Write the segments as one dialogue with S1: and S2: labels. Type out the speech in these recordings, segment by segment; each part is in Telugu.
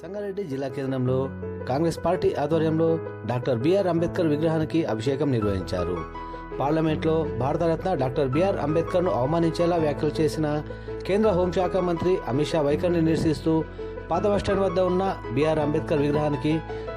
S1: సంగారెడ్డి జిల్లా కేంద్రంలో కాంగ్రెస్ పార్టీ ఆధ్వర్యంలో డాక్టర్ బిఆర్ అంబేద్కర్ విగ్రహానికి అభిషేకం నిర్వహించారు. పార్లమెంట్లో భారతరత్న డాక్టర్ బిఆర్ అంబేద్కర్ను అవమానించేలా వ్యాఖ్యలు చేసిన కేంద్ర హోంశాఖ మంత్రి అమిత్ షా వైఖరిని నిరసిస్తూ పాత బస్టాండ్ వద్ద ఉన్న బిఆర్ అంబేద్కర్ విగ్రహానికి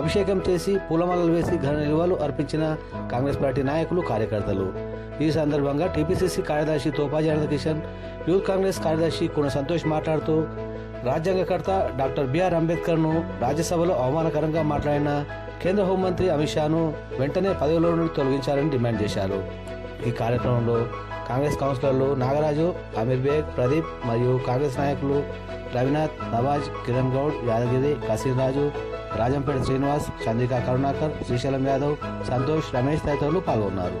S1: అభిషేకం చేసి పూలమాలలు వేసి ఘన నిల్వలు అర్పించిన కాంగ్రెస్ పార్టీ నాయకులు కార్యకర్తలు. ఈ సందర్భంగా టీపీసీసీ కార్యదర్శి తోపాజీ కిషన్ యూత్ కాంగ్రెస్ కార్యదర్శి కుణ సంతోష్ మాట్లాడుతూ రాజ్యాంగకర్త డాక్టర్ బిఆర్ అంబేద్కర్ను రాజ్యసభలో అవమానకరంగా మాట్లాడిన కేంద్ర హోంమంత్రి అమిత్ షాను వెంటనే పదవిలో నుండి తొలగించాలని డిమాండ్ చేశారు. ఈ కార్యక్రమంలో కాంగ్రెస్ కౌన్సిలర్లు నాగరాజు అమీర్ బేగ్ ప్రదీప్ మరియు కాంగ్రెస్ నాయకులు రవినాథ్ నవాజ్ కిరణ్ గౌడ్ యాదగిరి కసీర్ రాజు రాజంపేట శ్రీనివాస్ చంద్రికా కరుణాకర్ శ్రీశైలం యాదవ్ సంతోష్ రమేష్ తదితరులు పాల్గొన్నారు.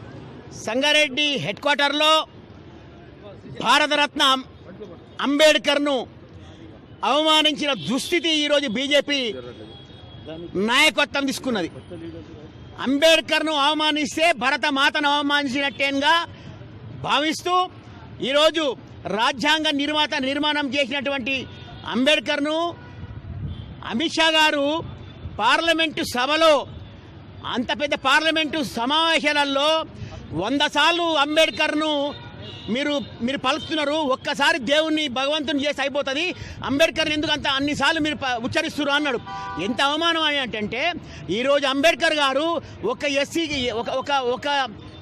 S2: సంగారెడ్డి హెడ్ క్వార్టర్లో భారతరత్న అంబేద్కర్ను అవమానించిన దుస్థితి ఈరోజు బీజేపీ నాయకత్వం తీసుకున్నది. అంబేద్కర్ను అవమానిస్తే భరత మాతను అవమానించినట్టేగా భావిస్తూ ఈరోజు రాజ్యాంగ నిర్మాత నిర్మాణం చేసినటువంటి అంబేద్కర్ను అమిత్ షా గారు పార్లమెంటు సభలో అంత పెద్ద పార్లమెంటు సమావేశాలలో వంద సార్లు అంబేద్కర్ను మీరు మీరు పలుస్తున్నారు ఒక్కసారి దేవుణ్ణి భగవంతుని చేసి అయిపోతుంది. అంబేద్కర్ని ఎందుకు అంత అన్నిసార్లు మీరు ఉచ్చరిస్తున్నారు అన్నాడు. ఎంత అవమానం అని అంటే ఈరోజు అంబేద్కర్ గారు ఒక ఎస్సీకి ఒక ఒక ఒక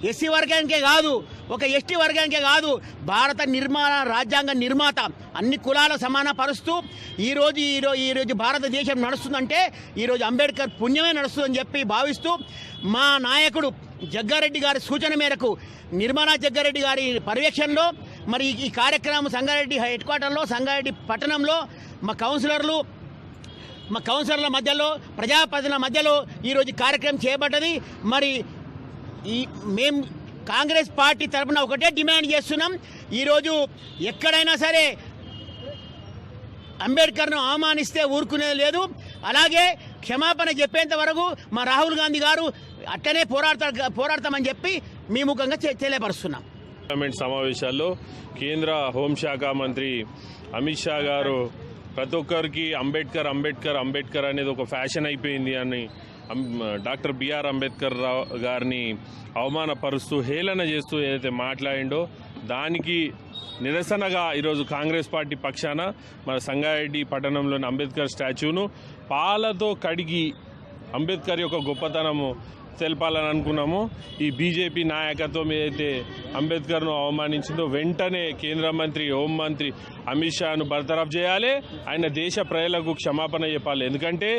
S2: ఎస్సీ వర్గానికే కాదు ఒక ఎస్టీ వర్గానికే కాదు భారత నిర్మాణ రాజ్యాంగ నిర్మాత అన్ని కులాల సమాన పరుస్తూ ఈరోజు ఈరోజు ఈరోజు భారతదేశం నడుస్తుందంటే ఈరోజు అంబేద్కర్ పుణ్యమే నడుస్తుందని చెప్పి భావిస్తూ మా నాయకుడు జగ్గారెడ్డి గారి సూచన మేరకు నిర్మలా జగ్గారెడ్డి గారి పర్యవేక్షణలో మరి ఈ- కార్యక్రమం సంగారెడ్డి హెడ్ క్వార్టర్లో సంగారెడ్డి పట్టణంలో మా కౌన్సిలర్లు మా కౌన్సిలర్ల మధ్యలో ప్రజాప్రతినిధుల మధ్యలో ఈరోజు కార్యక్రమం చేపట్టది. మరి ఈ మేం కాంగ్రెస్ పార్టీ తరఫున ఒకటే డిమాండ్ చేస్తున్నాం. ఈరోజు ఎక్కడైనా సరే అంబేద్కర్ను అవమానిస్తే ఊరుకునేది లేదు. అలాగే క్షమాపణ చెప్పేంత వరకు మా రాహుల్ గాంధీ గారు అట్లనే పోరాడతా పోరాడతామని చెప్పి మీ ముఖంగా తెలియపరుస్తున్నాం.
S3: పార్లమెంట్ సమావేశాల్లో కేంద్ర హోంశాఖ మంత్రి అమిత్ షా గారు ప్రతి ఒక్కరికి అంబేద్కర్ అంబేద్కర్ అంబేద్కర్ అనేది ఒక ఫ్యాషన్ అయిపోయింది అని డాక్టర్ బిఆర్ అంబేద్కర్ రావు గారిని అవమానపరుస్తూ హేళన చేస్తూ ఏదైతే మాట్లాడిండో దానికి నిరసనగా ఈరోజు కాంగ్రెస్ పార్టీ పక్షాన మన సంగారెడ్డి పట్టణంలోని అంబేద్కర్ స్టాచ్యూను పాలతో కడిగి అంబేద్కర్ యొక్క గొప్పతనము తెలపాలని అనుకున్నాము. ఈ బీజేపీ నాయకత్వం ఏదైతే అంబేద్కర్ను అవమానించిందో వెంటనే కేంద్ర మంత్రి హోంమంత్రి అమిత్ షాను బర్తరఫ్ చేయాలి. ఆయన దేశ ప్రజలకు క్షమాపణ చెప్పాలి. ఎందుకంటే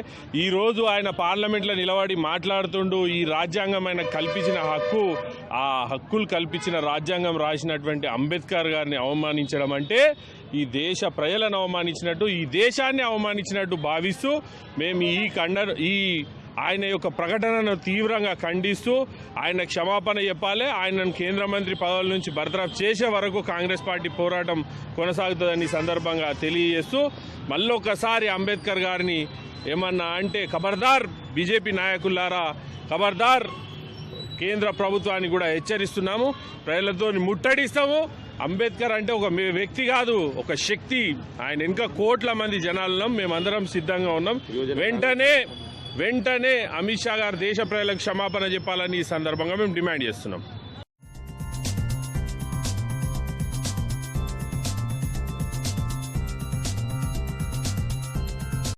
S3: ఈరోజు ఆయన పార్లమెంట్లో నిలబడి మాట్లాడుతుండు ఈ రాజ్యాంగం ఆయన కల్పించిన హక్కు ఆ హక్కులు కల్పించిన రాజ్యాంగం రాసినటువంటి అంబేద్కర్ గారిని అవమానించడం అంటే ఈ దేశ ప్రజలను అవమానించినట్టు ఈ దేశాన్ని అవమానించినట్టు భావిస్తూ మేము ఈ కండ ఈ ఆయన యొక్క ప్రకటనను తీవ్రంగా ఖండిస్తూ ఆయన క్షమాపణ చెప్పాలి. ఆయనను కేంద్ర మంత్రి పదవుల నుంచి బర్తరఫ్ చేసే వరకు కాంగ్రెస్ పార్టీ పోరాటం కొనసాగుతుందని సందర్భంగా తెలియజేస్తూ మళ్ళొకసారి అంబేద్కర్ గారిని ఏమన్నా అంటే ఖబర్దార్ బీజేపీ నాయకులారా ఖబర్దార్ కేంద్ర ప్రభుత్వాన్ని కూడా హెచ్చరిస్తున్నాము. ప్రజలతో ముట్టడిస్తాము. అంబేద్కర్ అంటే ఒక వ్యక్తి కాదు ఒక శక్తి. ఆయన ఇంకా కోట్ల మంది జనాలను మేమందరం సిద్ధంగా ఉన్నాం. వెంటనే వెంటనే అమిత్ షా గారు దేశ ప్రజలకు క్షమాపణ చెప్పాలని ఈ సందర్భంగా మేము డిమాండ్ చేస్తున్నాం.